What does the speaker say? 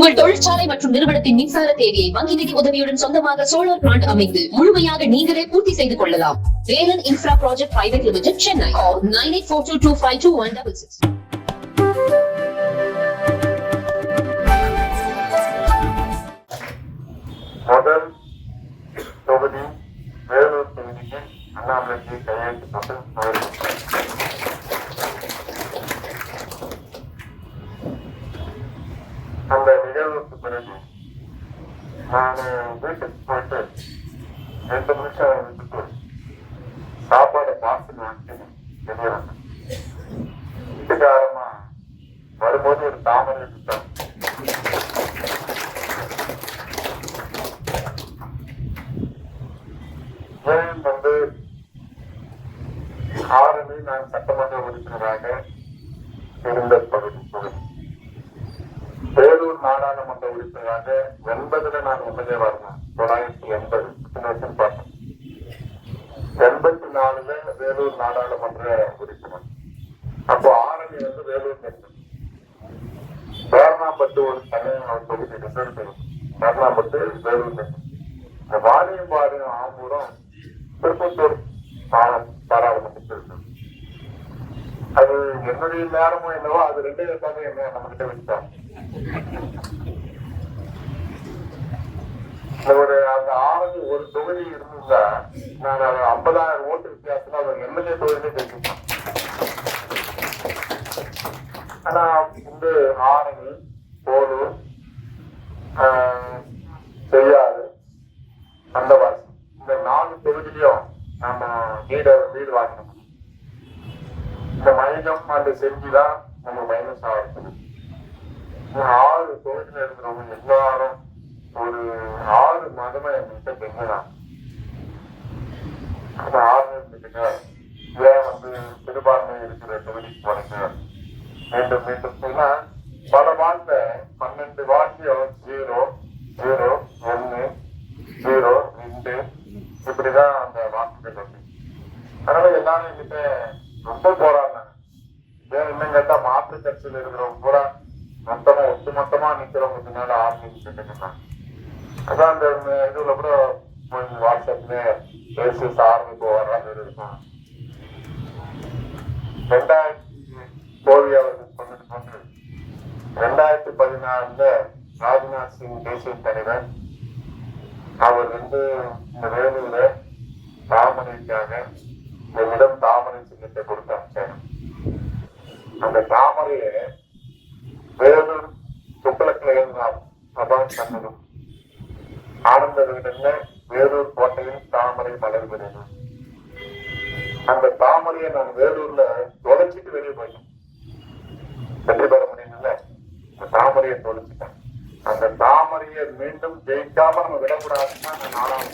உங்கள் தொழிற்சாலை மற்றும் நிறுவனத்தின் மின்சார தேவையை வங்கி நிதி உதவியுடன் சொந்தமாக சோலார் பிளான்ட் அமைத்து முழுமையாக நீங்களே பூர்த்தி செய்து கொள்ளலாம். Velan infra project private limited Chennai nine eight four two two five two one double six முதல் தொகுதி வேலூர் தொகுதிக்கு அண்ணாமலைக்கு கையெழுத்து நான் வீட்டுக்கு போயிட்டு ரெண்டு நிமிஷம் விட்டுட்டு சாப்பாடு பார்த்து வந்துட்டு வெளியே வந்தேன் வீட்டுக்காரமா வரும்போது ஒரு தாமரை விட்டான் ஏன் வந்து ஆரணி நான் சட்டமன்ற உறுப்பினராக இருந்த பகுதி தொகுதி வேலூர் நாடாளுமன்ற ஆக எண்பதுல நான் எம்எல்ஏ வரணும். தொள்ளாயிரத்தி எண்பது. இத்தனை பார்த்தேன் எண்பத்தி நாலுல வேலூர் நாடாளுமன்ற உறுப்பினர். அப்போ ஆரணி வந்து வேலூர் நெருக்கம் வேர்ணாம்பட்டு ஒரு தனி தொகுதி ரிசர்வ் தொகுதி வேலூர் நெருக்கம் இந்த வாணியம்பாடு ஆம்பூரம் திருப்பத்தூர் பா- பாராளுமன்றத்தில் இருக்கு அது என்னுடைய நேரமும் என்னவோ அது ரெண்டே இருக்காங்க என்ன நம்ம கிட்ட வச்சுட்டாங்க இந்த ஒரு அந்த ஆறு ஒரு தொகுதி இருந்திருந்தா நான் அது ஐம்பதாயிரம் ஓட்டு வித்தியாசத்துல அவர் எம்எல்ஏ தொகுதியிலே ஜெயிச்சிருப்பேன் ஆனா வந்து ஆரணி போலூர் ஆஹ், செய்யாறு அந்தவாசி இந்த நாலு தொகுதியிலையும் நம்ம வீடு வீடு வாங்கணும். இந்த மைனம் அந்த செஞ்சுதான் நம்ம மைனஸ் ஆகிறது இந்த ஆறு தொகுதியில இருக்கிறவங்க எல்லாரும் ஒரு ஆறு மாதமா என்கிட்ட பெண்ணுதான் அந்த ஆறு இருந்துட்டுங்க ஏன் வந்து சிறுபான்மை இருக்கிற தொகுதிக்கு போனீங்க மீண்டும் மீண்டும் சொன்னா பல வார்த்தை பன்னெண்டு வாக்கியம் ஜீரோ ஜீரோ ஒன்று ஜீரோ ரெண்டு. இப்படிதான் அந்த வாக்குகள் வந்து அதனால எல்லாரும் என்கிட்ட ரொம்ப போராடினாங்க ஏன் இன்னும் கேட்டா மாற்று கட்சியில் இருக்கிறவங்க பூரா மொத்தமா ஒட்டு மொத்தமா நிக்கிறவங்க பின்னால ஆரம்பிச்சுட்டு அதான் அந்த இதுல கூட வாட்ஸ்அப்ல பேசி சார்ந்து வர்ற மாதிரி இருக்கும் ரெண்டாயிரத்தி கோவி அவர்கள் சொன்னது போன்று ரெண்டாயிரத்தி பதினாறுல ராஜ்நாத் சிங் தேசிய தலைவர். அவர் வந்து இந்த வேலையில தாமரைக்காக என்னிடம் தாமரை சின்னத்தை கொடுத்து அந்த தாமரைய வேலூர் துப்பலக்கில் இருந்தார் அதான் சொன்னதும் ஆனந்த விகடன்ல வேலூர் கோட்டையில் தாமரை மலர்கிறது அந்த தாமரையை நான் வேலூர்ல தொலைச்சிட்டு வெளியே போயிட்டேன். வெற்றி பெற முடியல அந்த தாமரையை தொலைச்சிட்டேன். அந்த தாமரையை மீண்டும் ஜெயிக்காம நம்ம விடக்கூடாதுன்னா நான் நாலாம்